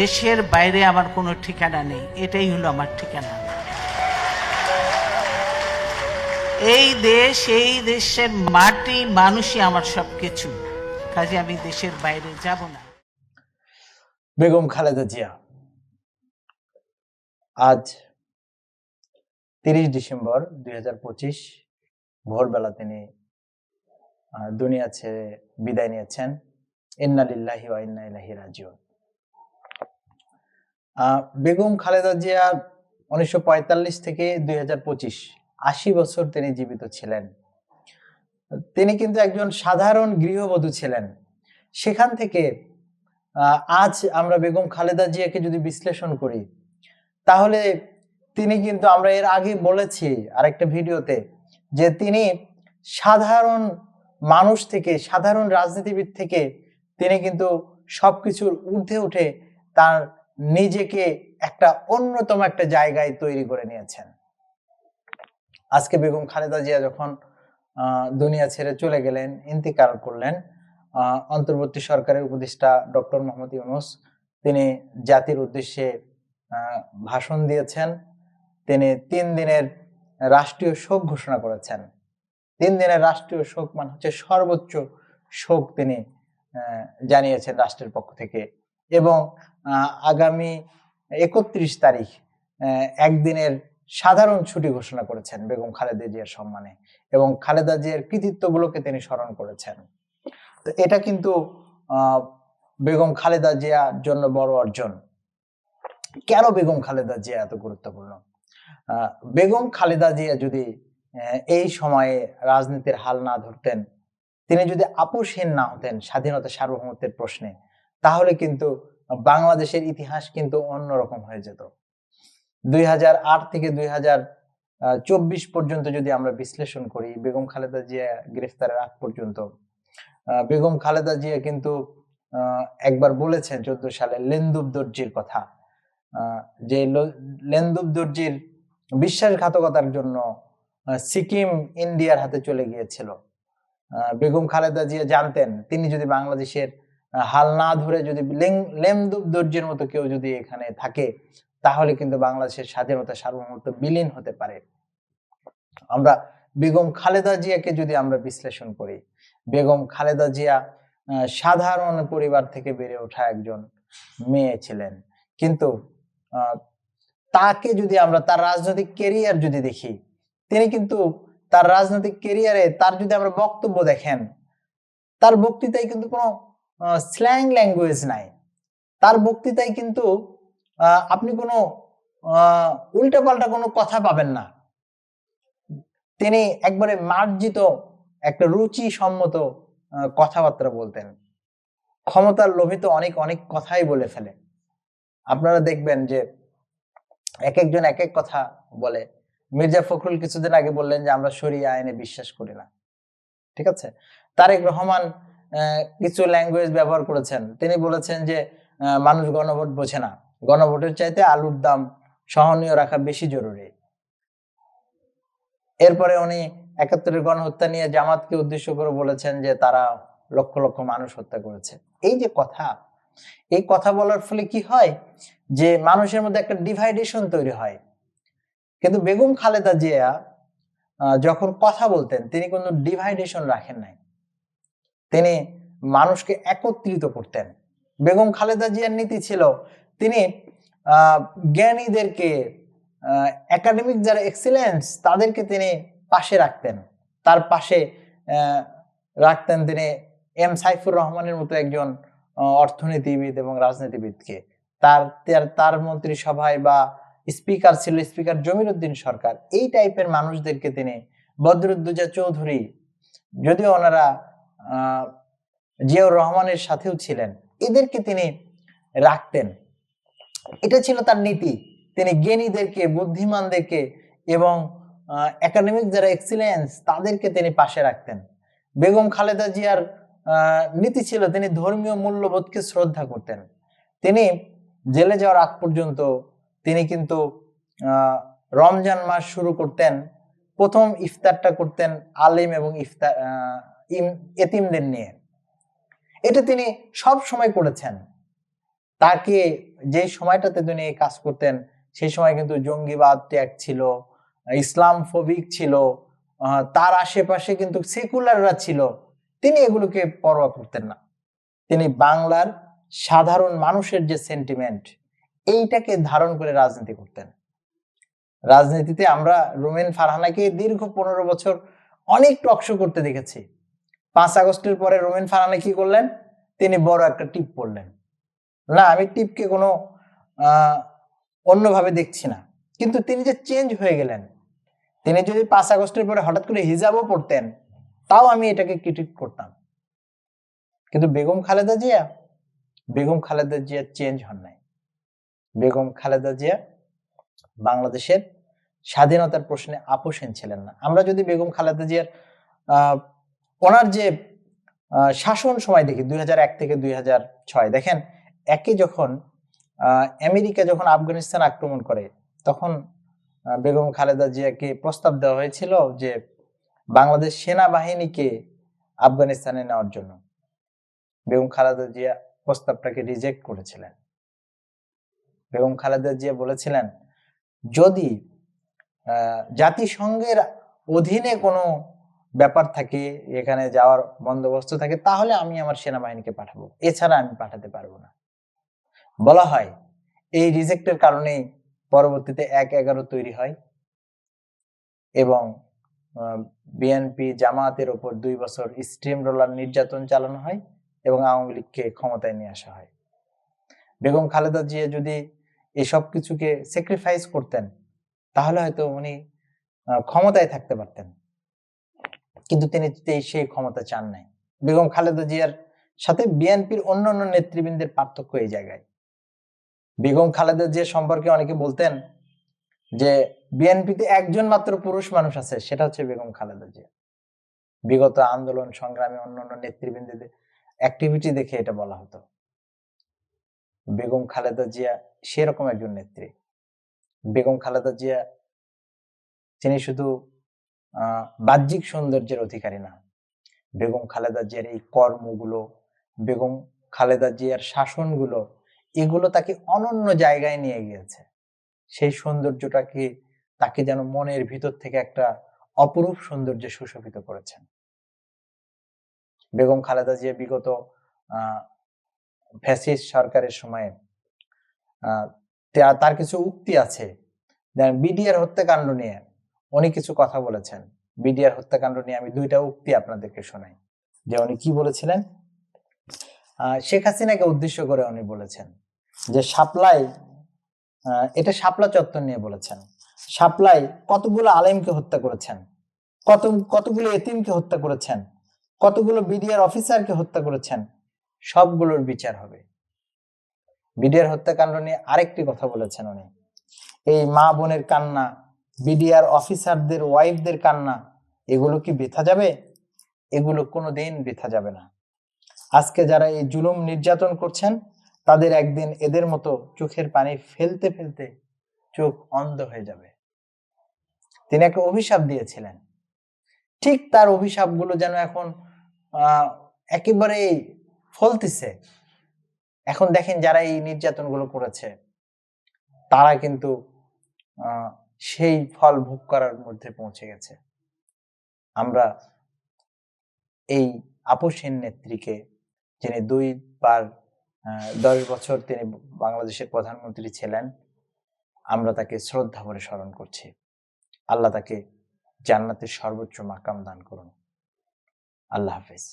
দেশের বাইরে আমার কোনো ঠিকানা নেই। এটাই হলো আমার ঠিকানা। এই দেশ, এই দেশের মাটি, মানুষই আমার সব কিছু কাজে আমি দেশের বাইরে যাব না। বেগম খালেদা জিয়া, আজ তিরিশ ডিসেম্বর দুই হাজার পঁচিশ, ভোরবেলা তিনি দুনিয়া ছেড়ে বিদায় নিয়েছেন। ইন্না লিল্লাহি ওয়া ইন্না ইলাইহি রাজিউন। বেগম খালেদা জিয়া উনিশশো পঁয়তাল্লিশ থেকে দুই আশি বছর তিনি জীবিত ছিলেন। তিনি কিন্তু একজন সাধারণ গৃহবধূ ছিলেন। সেখান থেকে আজ আমরা বেগম খালেদা জিয়াকে যদি বিশ্লেষণ করি, তাহলে তিনি কিন্তু আমরা এর আগে বলেছি আরেকটা ভিডিওতে যে তিনি সাধারণ মানুষ থেকে, সাধারণ রাজনীতিবিদ থেকে তিনি কিন্তু সবকিছুর ঊর্ধ্বে উঠে তার নিজেকে একটা অন্যতম একটা জায়গায় তৈরি করে নিয়েছেন। আজকে বেগম খালেদা জিয়া যখন দুনিয়া ছেড়ে চলে গেলেন, ইন্তিকাল করলেন অন্তর্বর্তী সরকারের উপদেষ্টা ডক্টর মোহাম্মদ ইউনুস, তিনি জাতির উদ্দেশ্যে ভাষণ দিয়েছেন, তিনি তিন দিনের রাষ্ট্রীয় শোক ঘোষণা করেছেন। তিন দিনের রাষ্ট্রীয় শোক মানে হচ্ছে সর্বোচ্চ শোক তিনি জানিয়েছেন রাষ্ট্রের পক্ষ থেকে। এবং আগামী একত্রিশ তারিখ একদিনের সাধারণ ছুটি ঘোষণা করেছেন বেগম খালেদা জিয়ার সম্মানে এবং খালেদা জিয়ার কৃতিত্বগুলোকে তিনি স্মরণ করেছেন। তো এটা কিন্তু বেগম খালেদা জিয়ার জন্য বড় অর্জন। কেন বেগম খালেদা জিয়া এত গুরুত্বপূর্ণ? বেগম খালেদা জিয়া যদি এই সময়ে রাজনীতির হাল না ধরতেন, তিনি যদি আপোষহীন না হতেন স্বাধীনতা সার্বভৌমত্বের প্রশ্নে তাহলে কিন্তু বাংলাদেশের ইতিহাস কিন্তু অন্যরকম হয়ে যেত। দুই হাজার আট থেকে দুই চব্বিশ পর্যন্ত যদি আমরা বিশ্লেষণ করি, বেগম খালেদা জিয়া গ্রেফতারের আগ পর্যন্ত বেগম খালেদা জিয়া কিন্তু একবার বলেছেন চোদ্দ সালে লেন্দুব দর্জির কথা যে লেন্দুব দর্জির বিশ্বাসঘাতকতার জন্য সিকিম ইন্ডিয়ার হাতে চলে গিয়েছিল। বেগম খালেদা জিয়া জানতেন, তিনি যদি বাংলাদেশের হাল না ধরে যদি লেং- লেন্দুব দর্জির মতো কেউ যদি এখানে থাকে, তাহলে কিন্তু বাংলাদেশের স্বাধীনতা সার্বভৌমত্ব বিলীন হতে পারে। আমরা বেগম খালেদা জিয়াকে যদি আমরা বিশ্লেষণ করি, বেগম খালেদা জিয়া সাধারণ পরিবার থেকে বেড়ে ওঠা একজন মেয়ে ছিলেন। কিন্তু তাকে যদি আমরা তার রাজনৈতিক কেরিয়ার যদি দেখি, তিনি কিন্তু তার রাজনৈতিক কেরিয়ারে তার যদি আমরা বক্তব্য দেখেন, তার বক্তৃতায় কিন্তু কোনো স্ল্যাং ল্যাঙ্গুয়েজ নাই। তার বক্তৃতায় কিন্তু আপনি কোনো উল্টাপাল্টা কোনো কথা পাবেন না। তিনি একবারে মার্জিত একটা রুচি সম্মত কথাবার্তা বলতেন। ক্ষমতার লোভিত অনেক অনেক কথাই বলে ফেলে। আপনারা দেখবেন যে এক একজন এক এক কথা বলে। মির্জা ফখরুল কিছুদিন আগে বললেন যে, আমরা সরিয়ে আইনে বিশ্বাস করি না। ঠিক আছে? তারেক রহমান কিছু ল্যাঙ্গুয়েজ ব্যবহার করেছেন। তিনি বলেছেন যে মানুষ গণভোট বোঝে না। গণভোটের চাইতে আলুর দাম সহনীয় রাখা বেশি জরুরি। এরপরে উনি একাত্তরের গণহত্যা নিয়ে জামাতকে উদ্দেশ্য করে বলেছেন যে, তারা লক্ষ লক্ষ মানুষ হত্যা করেছে। এই যে কথা, এই কথা বলার ফলে কি হয়? যে, মানুষের মধ্যে একটা ডিভাইডেশন তৈরি হয়। কিন্তু বেগম খালেদা জিয়া যখন কথা বলতেন, তিনি কোনো ডিভাইডেশন রাখেন নাই। তিনি মানুষকে একত্রিত করতেন। বেগম খালেদা জিয়ার নীতি ছিল, তিনি জ্ঞানীদেরকে একাডেমিক যারা এক্সিলেন্স তাদেরকে তিনি পাশে রাখতেন। তার পাশে রাখতেন তিনি এম সাইফুর রহমানের মতো একজন অর্থনীতিবিদ এবং রাজনীতিবিদকে। তার, তার- তার মন্ত্রিসভায় বা স্পিকার ছিল স্পিকার জমির উদ্দিন সরকার। এই টাইপের মানুষদেরকে তিনি বদরুদ্দুজা চৌধুরী, যদিও ওনারা জিয়াউর রহমানের সাথেও ছিলেন। এদেরকে তিনি রাখতেন। এটা ছিল তার নীতি। তিনি জ্ঞানীদেরকে, বুদ্ধিমানদেরকে এবং একাডেমিক যারা এক্সিলেন্স তাদেরকে তিনি পাশে রাখতেন। বেগম খালেদা জিয়ার নীতি ছিল তিনি ধর্মীয় মূল্যবোধকে শ্রদ্ধা করতেন। তিনি জেলে যাওয়ার আগ পর্যন্ত তিনি কিন্তু রমজান মাস শুরু করতেন। প্রথম ইফতারটা করতেন আলিম এবং ইফতার এতিমদের নিয়ে। এটা তিনি সব সময় করেছেন। তাকে যে সময়টাতে তিনি এই কাজ করতেন, সেই সময় কিন্তু জঙ্গিবাদ ত্যাগ ছিল ইসলাম ফবিক ছিল তার আশেপাশে কিন্তু সেকুলাররা ছিল। তিনি এগুলোকে পরোয়া করতেন না। তিনি বাংলার সাধারণ মানুষের যে সেন্টিমেন্ট এইটাকে ধারণ করে রাজনীতি করতেন। রাজনীতিতে আমরা রোমেন ফারহানাকে দীর্ঘ পনেরো বছর অনেক টকশো করতে দেখেছি। পাঁচ আগস্টের পরে রোমেন ফারহানা কি করলেন? তিনি বড় একটা টিপ পড়লেন। না, আমি টিপকে কোনো অন্যভাবে দেখছি না। কিন্তু তিনি যে চেঞ্জ হয়ে গেলেন, তিনি যদি পাঁচ আগস্টের পরে হঠাৎ করে হিজাবও পড়তেন, তাও আমি এটাকে ক্রিটিক করতাম। কিন্তু বেগম খালেদা জিয়া, বেগম খালেদা জিয়া চেঞ্জ হন নাই। বেগম খালেদা জিয়া বাংলাদেশের স্বাধীনতার প্রশ্নে আপোষহীন ছিলেন না। আমরা যদি বেগম খালেদা জিয়ার ওনার যে শাসন সময় দেখি দু হাজার এক থেকে দুই হাজার ছয়। দেখেন, একে যখন আমেরিকা যখন আফগানিস্তান আক্রমণ করে, তখন বেগম খালেদা জিয়াকে প্রস্তাব দেওয়া হয়েছিল যে, বাংলাদেশ সেনাবাহিনীকে আফগানিস্তানে নেওয়ার জন্য। বেগম খালেদা জিয়া প্রস্তাবটাকে রিজেক্ট করেছিলেন। বেগম খালেদা জিয়া বলেছিলেন, যদি জাতিসংঘের অধীনে কোনো ব্যাপার থাকে, এখানে যাওয়ার বন্দোবস্ত থাকে, তাহলে আমি আমার সেনাবাহিনীকে পাঠাবো। এছাড়া আমি পাঠাতে পারব না। বলা হয়, এই রিজেক্টের কারণেই পরবর্তীতে এক এগারো তৈরি হয় এবং বিএনপি জামাতের ওপর দুই বছর স্টিম রোলার নির্যাতন চালানো হয় এবং আওয়ামী লীগকে ক্ষমতায় নিয়ে আসা হয়। বেগম খালেদা জিয়া যদি এসব কিছুকে স্যাক্রিফাইস করতেন, তাহলে হয়তো উনি ক্ষমতায় থাকতে পারতেন। কিন্তু তিনি সেই ক্ষমতা চান নাই। বেগম খালেদা জিয়ার সাথে বিএনপির অন্যান্য নেতৃবৃন্দের পার্থক্য এই জায়গায়। বেগম খালেদা জিয়া সম্পর্কে অনেকে বলতেন যে, বিএনপিতে একজন মাত্র পুরুষ মানুষ আছে, সেটা হচ্ছে বেগম খালেদা জিয়া। বিগত আন্দোলন, সংগ্রামে অন্যান্য নেতৃবৃন্দদের অ্যাক্টিভিটি দেখে এটা বলা হতো। বেগম খালেদা জিয়া সেরকম একজন নেত্রী। বেগম খালেদা জিয়া, তিনি শুধু বাহ্যিক সৌন্দর্যের অধিকারী না। বেগম খালেদা জিয়ার এই কর্মগুলো, বেগম খালেদা জিয়ার শাসনগুলো, এগুলো তাকে অনন্য জায়গায় নিয়ে গিয়েছে। সেই সৌন্দর্যটাকে, তাকে যেন মনের ভিতর থেকে একটা অপরূপ সৌন্দর্যে সুশোভিত করেছেন। বেগম খালেদা জিয়া বিগত, আহ, ফ্যাসিস্ট সরকারের সময়ে তার কিছু উক্তি আছে। বিডিআর হত্যাকাণ্ড নিয়ে। উনি কিছু কথা বলেছেন। বিডিআর হত্যাকাণ্ড নিয়ে আমি দুইটা উক্তি আপনাদেরকে শোনাই। যে উনি কি বলেছিলেন? শেখ হাসিনাকে উদ্দেশ্য করে উনি বলেছেন যে সাপ্লাই এটা শাপলা চত্বর নিয়ে বলেছেন। শাপলাই কতগুলো আলেমকে হত্যা করেছেন? কত, কতগুলো এতিমকে হত্যা করেছেন? কতগুলো বিডিআর অফিসারকে হত্যা করেছেন? সবগুলোর বিচার হবে। বিডিআর হত্যাকাণ্ড নিয়ে আরেকটি কথা বলেছেন উনি। এই মা বোনের কান্না বিডিআর অফিসারদের, ওয়াইফদের কান্না, এগুলো কি বেথা যাবে? এগুলো কোনো দিন বৃথা যাবে না। আজকে যারা এই জুলুম নির্যাতন করছেন, তাদের একদিন এদের মতো চোখের পানি ফেলতে ফেলতে চোখ অন্ধ হয়ে যাবে। তিনি একটা অভিশাপ দিয়েছিলেন। ঠিক তার অভিশাপগুলো যেন এখন আহ একেবারেই ফলতেছে। এখন দেখেন যারা এই নির্যাতনগুলো করেছে, তারা কিন্তু সেই ফল ভোগ করার মধ্যে পৌঁছে গেছে। আমরা এই আপোষহীন নেত্রীকে যিনি দুইবার আহ, দশ বছর তিনি বাংলাদেশের প্রধানমন্ত্রী ছিলেন আমরা তাকে শ্রদ্ধা ভরে স্মরণ করছি। আল্লাহ তাকে জান্নাতের সর্বোচ্চ মাকাম দান করুন। আল্লাহ হাফেজ।